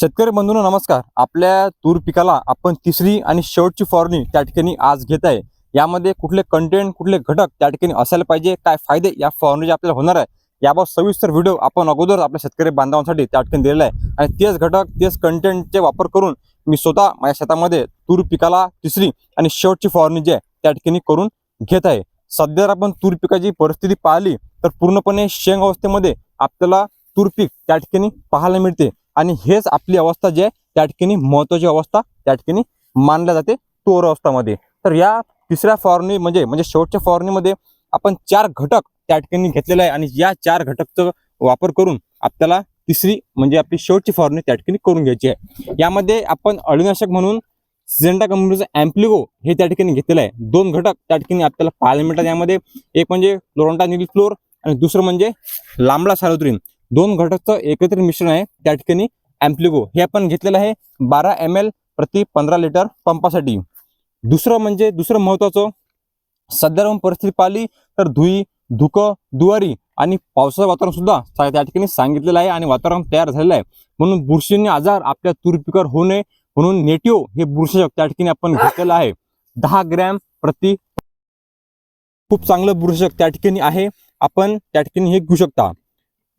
शेतकरी बंधूंनो नमस्कार. आपल्या तूर पिकाला आपण तिसरी आणि शेवटची फवारणी त्या ठिकाणी आज घेत आहे. यामध्ये कुठले कंटेंट कुठले घटक त्या ठिकाणी असायला पाहिजे काय फायदे या फवारणीचे आपल्याला होणार आहे याबाबत सविस्तर व्हिडिओ आपण अगोदर आपल्या शेतकरी बांधवांसाठी त्या ठिकाणी दिलेला आहे. आणि तेच घटक तेच कंटेंटचे वापर करून मी स्वतः माझ्या शेतामध्ये तूर पिकाला तिसरी आणि शेवटची फवारणी जी आहे त्या ठिकाणी करून घेत आहे. सध्या जर आपण तूर पिकाची परिस्थिती पाहिली तर पूर्णपणे शेंग अवस्थेमध्ये आपल्याला तूर पीक त्या ठिकाणी पाहायला मिळते. आणि हेच आपली अवस्था जी आहे त्या ठिकाणी महत्वाची अवस्था त्या ठिकाणी मानल्या जाते तोर अवस्थामध्ये. तर या तिसऱ्या फॉर्नी म्हणजे म्हणजे शेवटच्या फवारणीमध्ये आपण चार घटक त्या ठिकाणी घेतलेले आहे आणि या चार घटकचा वापर करून आपल्याला तिसरी म्हणजे आपली शेवटची फवारणी त्या ठिकाणी करून घ्यायची आहे. यामध्ये आपण अळीनाशक म्हणून सिजेंटा कंपनीचं अँप्लिगो हे त्या ठिकाणी घेतलेलं आहे. दोन घटक त्या ठिकाणी आपल्याला पाहायला मिळतात. यामध्ये एक म्हणजे क्लोरोंटा निल फ्लोर आणि दुसरं म्हणजे लांबडा सारोत्रीन दोन घटकचं एकत्रित मिश्रण आहे त्या ठिकाणी अँप्लिगो हे आपण घेतलेलं आहे बारा एम एल प्रति पंधरा लिटर पंपासाठी. दुसरं म्हणजे दुसरं महत्वाचं सध्या परिस्थिती पाहिली तर धुई धुकं दुवारी आणि पावसाचं वातावरण सुद्धा त्या ठिकाणी सांगितलेलं आहे आणि वातावरण तयार झालेलं आहे. म्हणून बुरशीने आजार आपल्या तूर पिकावर होऊ नये म्हणून नेटिओ हे बुरशीजक त्या ठिकाणी आपण घेतलेलं आहे. दहा ग्रॅम प्रति खूप चांगलं बुरशीजक त्या ठिकाणी आहे. आपण त्या ठिकाणी हे घेऊ शकता.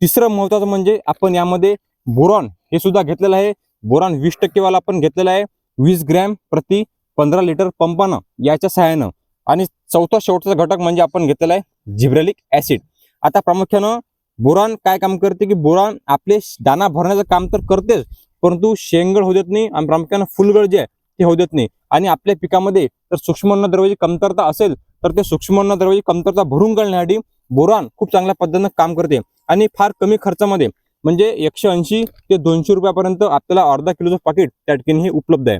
तिसरं महत्वाचं म्हणजे आपण यामध्ये बोरॉन हे सुद्धा घेतलेलं आहे. बोरॉन वीस टक्केवाला आपण घेतलेला आहे. वीस ग्रॅम प्रति पंधरा लिटर पंपानं याच्या सहाय्यानं. आणि चौथा शेवटचा घटक म्हणजे आपण घेतलेला आहे जिब्रॅलिक ऍसिड आता प्रामुख्यानं बोरान काय काम करते की बोरान आपले दाना भरण्याचं काम तर करतेच परंतु शेंगळ होऊ देत नाही आणि प्रामुख्यानं फुलगळ जे आहे ते होऊ देत नाही. आणि आपल्या पिकामध्ये जर सूक्ष्म अन्नद्रव्याची कमतरता असेल तर ते सूक्ष्म अन्नद्रव्याची कमतरता भरून काढण्यासाठी बोरान खूप चांगल्या पद्धतीनं काम करते. आणि फार कमी खर्चामध्ये. म्हणजे एकशे ऐंशी ते दोनशे रुपयापर्यंत आपल्याला अर्धा किलोचं पाकिट त्या ठिकाणी हे उपलब्ध आहे.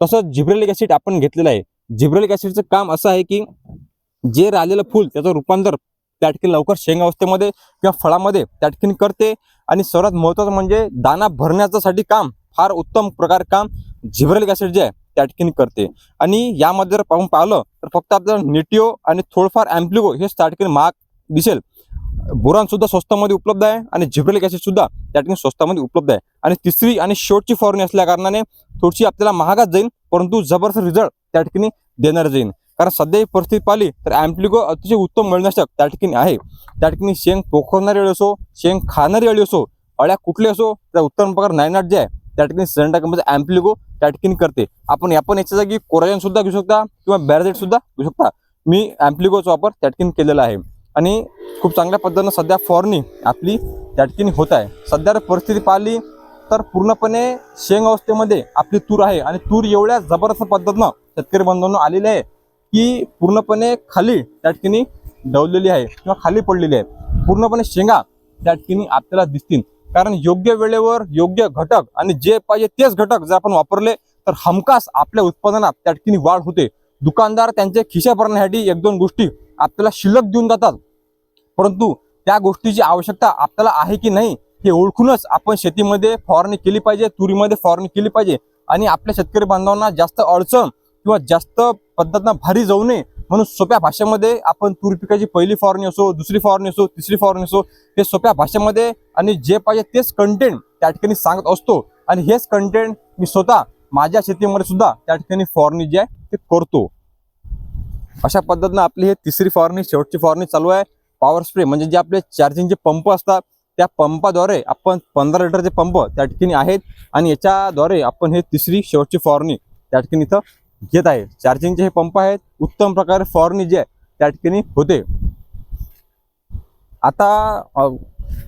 तसंच झिब्रेलिक ॲसिड आपण घेतलेलं आहे. झिब्रेलिक ॲसिडचं काम असं आहे की जे राहिलेलं फूल त्याचं रूपांतर त्या ठिकाणी लवकर शेंगा अवस्थेमध्ये किंवा फळामध्ये त्या ठिकाणी करते. आणि सर्वात महत्त्वाचं म्हणजे दाना भरण्याच्यासाठी काम फार उत्तम प्रकार काम झिब्रेलिक ॲसिड जे आहे त्या ठिकाणी करते. आणि यामध्ये जर पाहून पाहिलं तर फक्त आपल्याला नेटिओ आणि थोडंफार अँप्लिगो हेच त्या ठिकाणी महाग दिसेल. बोरान सुद्धा स्वस्तामध्ये उपलब्ध आहे आणि झिब्रेलिक ऍसिड सुद्धा त्या ठिकाणी स्वस्तामध्ये उपलब्ध आहे. आणि तिसरी आणि शेवटची फवारणी असल्या कारणाने थोडीशी आपल्याला महागात जाईल परंतु जबरदस्त रिझल्ट त्या ठिकाणी देणार जाईल. कारण सध्या ही परिस्थिती पाहिली तर अँप्लिगो अतिशय उत्तम मिळण्याशक त्या ठिकाणी आहे. त्या ठिकाणी शेंग पोखरणारी अळी असो शेंग खाणारी अळी असो अळ्या कुठली असो त्या उत्तम प्रकार नायनाट जे आहे त्या ठिकाणी सिलेंडर कंपनीचा अँप्लिगो त्या ठिकाणी करते. आपण आपण याच्या जागी कोराजन सुद्धा घेऊ शकता किंवा बॅरजेट सुद्धा घेऊ शकता. मी अँप्लिगोचा वापर त्या ठिकाणी केलेला आहे. आणि खूप चांगल्या पद्धतीनं सध्या फवारणी आपली त्या ठिकाणी होत आहे. सध्या जर परिस्थिती पाहिली तर पूर्णपणे शेंग अवस्थेमध्ये आपली तूर आहे आणि तूर एवढ्या जबरदस्त पद्धतीनं शेतकरी बांधवांना आलेली आहे की पूर्णपणे खाली त्या ठिकाणी डवलेली आहे किंवा खाली पडलेली आहे. पूर्णपणे शेंगा त्या ठिकाणी आपल्याला दिसतील. कारण योग्य वेळेवर योग्य घटक आणि जे पाहिजे तेच घटक जर आपण वापरले तर हमखास आपल्या उत्पादनात त्या ठिकाणी वाढ होते. दुकानदार त्यांचे खिशा भरण्यासाठी एक दोन गोष्टी आपल्याला शिल्लक देऊन जातात. परंतु त्या गोष्टीची आवश्यकता आपल्याला आहे की नाही हे ओळखूनच आपण शेतीमध्ये फवारणी केली पाहिजे तुरीमध्ये फवारणी केली पाहिजे आणि आपल्या शेतकरी बांधवांना जास्त अडचण किंवा जास्त पद्धतीनं भारी जाऊ नये म्हणून सोप्या भाषेमध्ये आपण तूर पिकाची पहिली फवारणी असो दुसरी फवारणी असो तिसरी फवारणी असो हे सोप्या भाषेमध्ये आणि जे पाहिजे तेच कंटेंट त्या ठिकाणी सांगत असतो. आणि हेच कंटेंट मी स्वतः माझ्या शेतीमध्ये सुद्धा त्या ठिकाणी फवारणी जी आहे ते करतो. अशा पद्धतीनं आपली हे तिसरी फवारणी शेवटची फवारणी चालू आहे. पॉवर स्प्रे म्हणजे जे आपले चार्जिंगचे पंप असतात त्या पंपाद्वारे आपण पंधरा लिटरचे पंप त्या ठिकाणी आहेत. आणि याच्याद्वारे आपण हे तिसरी शेवटची फवारणी त्या ठिकाणी इथं घेत आहे. चार्जिंगचे हे पंप आहेत. उत्तम प्रकारे फवारणी जी आहे त्या ठिकाणी होते. आता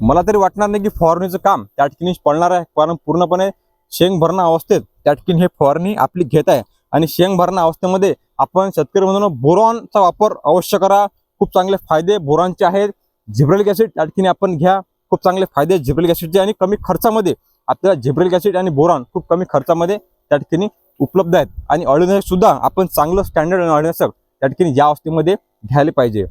मला तरी वाटणार नाही की फवारणीचं काम त्या ठिकाणी पडणार आहे. कारण पूर्णपणे शेंग भरणा अवस्थेत त्या ठिकाणी हे फवारणी आपली घेत आहे. आणि शेंग भरणा अवस्थेमध्ये आपण शेतकरी म्हणून बोरॉनचा वापर अवश्य करा. खूप चांगले फायदे बोरॉनचे आहेत. झिब्रेलिक ॲसिड त्या ठिकाणी आपण घ्या. खूप चांगले फायदे झिब्रेलिक ॲसिडचे आणि कमी खर्चामध्ये आपल्याला झिब्रेलिक ॲसिड आणि बोरॉन खूप कमी खर्चामध्ये त्या ठिकाणी उपलब्ध आहेत. आणि अळीनाशक सुद्धा आपण चांगलं स्टँडर्ड अळीनाशक त्या ठिकाणी या अवस्थेमध्ये घ्यायला पाहिजे.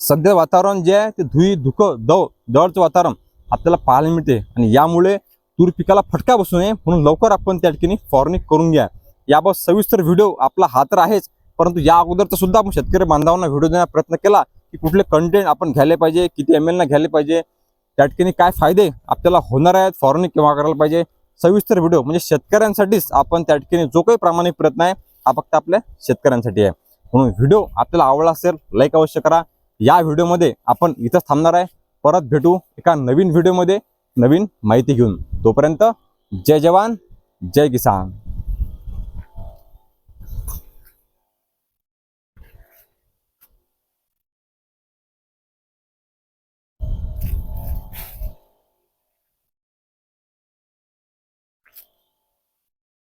सध्या वातावरण जे आहे ते धुई धुकं दव दवडचं वातावरण आपल्याला पाहायला मिळते. आणि यामुळे तूर पिकाला फटका बसू नये म्हणून लवकर आपण त्या ठिकाणी फॉर्निंग करून घ्या. याबाबत सविस्तर व्हिडिओ आपला हा तर आहेच परंतु या अगोदरचा सुद्धा आपण शेतकरी बांधवांना व्हिडिओ देण्याचा प्रयत्न केला की कुठले कंटेंट आपण घ्यायला पाहिजे किती एम एलना घ्यायला पाहिजे त्या ठिकाणी काय फायदे आपल्याला होणार आहेत फॉरनी केव्हा करायला पाहिजे सविस्तर व्हिडिओ म्हणजे शेतकऱ्यांसाठीच आपण त्या ठिकाणी जो काही प्रामाणिक प्रयत्न आहे हा फक्त आपल्या शेतकऱ्यांसाठी आहे. म्हणून व्हिडिओ आपल्याला आवडला असेल लाईक अवश्य करा. या व्हिडिओमध्ये आपण इथंच थांबणार आहे. परत भेटू एका नवीन व्हिडिओमध्ये नवीन माहिती घेऊन. तोपर्यंत जय जवान जय किसान.